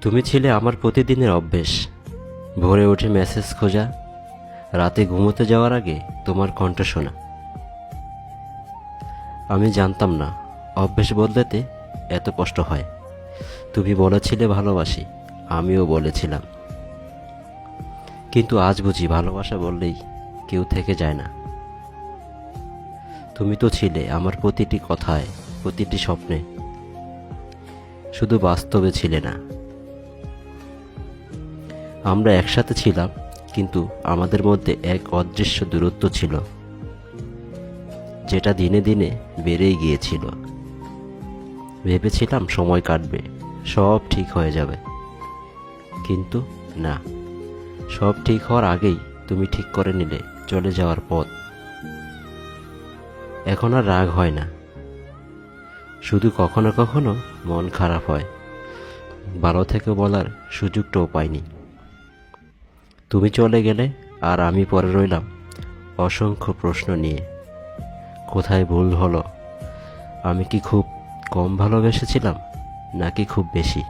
তুমি ছিলে আমার প্রতিদিনের অভ্যেস। ভোরে উঠে মেসেজ খোঁজা। রাতে ঘুমোতে যাওয়ার আগে তোমার কণ্ঠ শোনা। আমি জানতাম না, অভ্যেস বদলাতে এত কষ্ট হয়। তুমি বলেছিলে ভালোবাসি, আমিও বলেছিলাম। কিন্তু আজ বুঝি ভালোবাসা বললেই কেউ থেকে যায় না। তুমি তো ছিলে আমার প্রতিটি কথায়, প্রতিটি স্বপ্নে। শুধু বাস্তবে ছিলে না। আমরা একসাথে ছিলাম, কিন্তু আমাদের মধ্যে এক অদৃশ্য দূরত্ব ছিল, যেটা দিনে দিনে বেড়েই গিয়েছিল। ভেবেছিলাম সময় কাটবে, সব ঠিক হয়ে যাবে। কিন্তু না, সব ঠিক হওয়ার আগেই তুমি ঠিক করে নিলে, চলে যাওয়ার পথ। এখন আর রাগ হয় না। শুধু কখনো কখনো মন খারাপ হয়। ভালো থেকে বলার সুযোগটাও পাইনি। তুমি চলে গেলে আর আমি পরে রইলাম। অসংখ্য প্রশ্ন নিয়ে। কোথায় ভুল হলো? আমি কি খুব কম ভালোবেসেছিলাম, নাকি খুব বেশি?